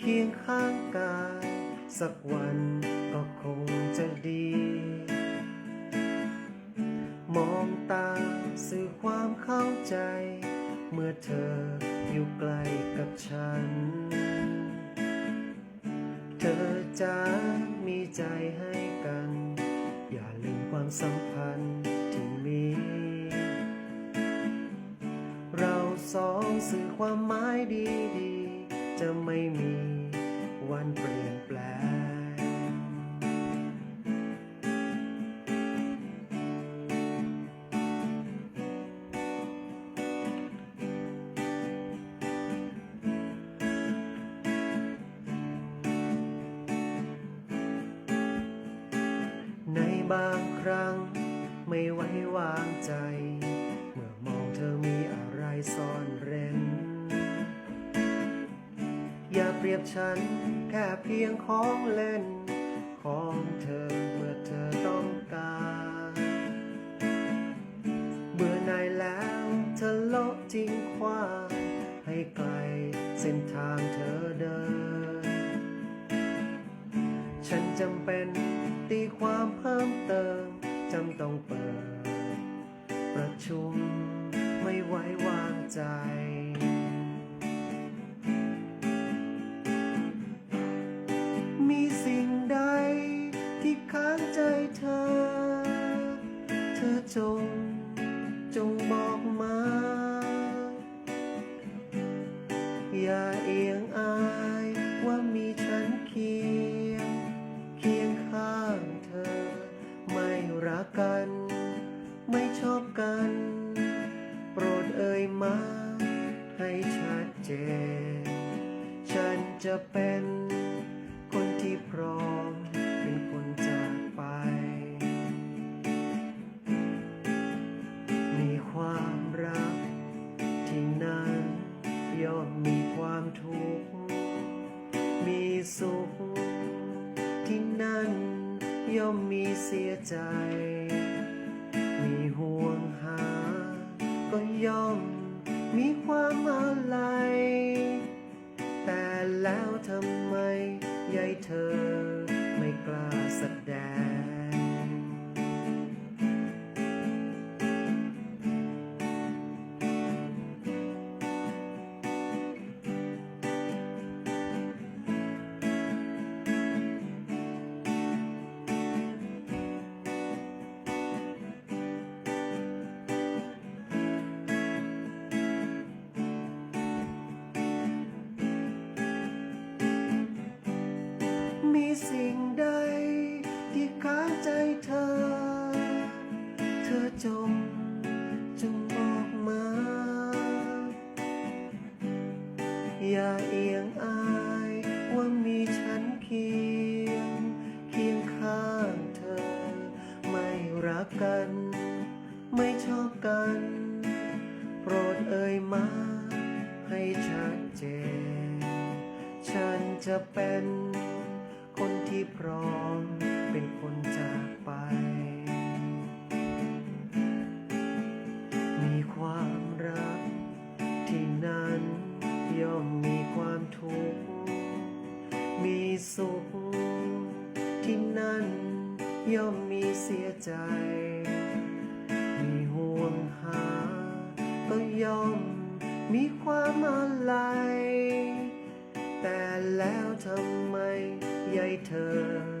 คียงข้างกาย สักวันก็คงจะดี มองตาสื่อความเข้าใจ เมื่อเธออยู่ใกล้กับฉัน เธอจะมีใจให้กัน อย่าลืมความสัมพันธ์ที่มีเราสองสื่อความหมายดีๆ จะไม่มี วันเปลี่ยนแปลง ในบางครั้ง บฉัน แค่เพียงของเล่น ของเธอเมื่อเธอต้องการเบื่อหน่ายแล้วเธอโละทิ้งขว้าให้ไกลเส้นทางเธอเดิน ฉันจำเป็นตีความเพิ่มเติมจำต้องเปิด ประชุมไม่ไว้วางใจ กัน โปรดเอ่ยมาให้ชัดเจน ฉันจะเป็นคนที่พร้อมเป็นคนจากไป มีความรักที่นั้นย่อมมีความทุกข์ มีสุขที่นั่นย่อมมีเสียใจ ก็ย่อมมีความอะไร สิ่งใด ที่ค้างใจเธอ เธอจงจงบอกมา อย่าเอียงอายว่ามีฉันเคียง เคียงข้างเธอ ไม่รักกัน ไม่ชอบกัน โปรดเอ่ยมา ให้ชัดเจน ฉันจะเป็นคน ที่พร้อมเป็นคนจากไป มีความรักที่นั้นย่อมมีความทุกข์ มีสุขที่นั่นย่อมมีเสียใจ มีห่วงหา ก็ย่อมมีความอะไร แต่แล้วทำไมยายเธอ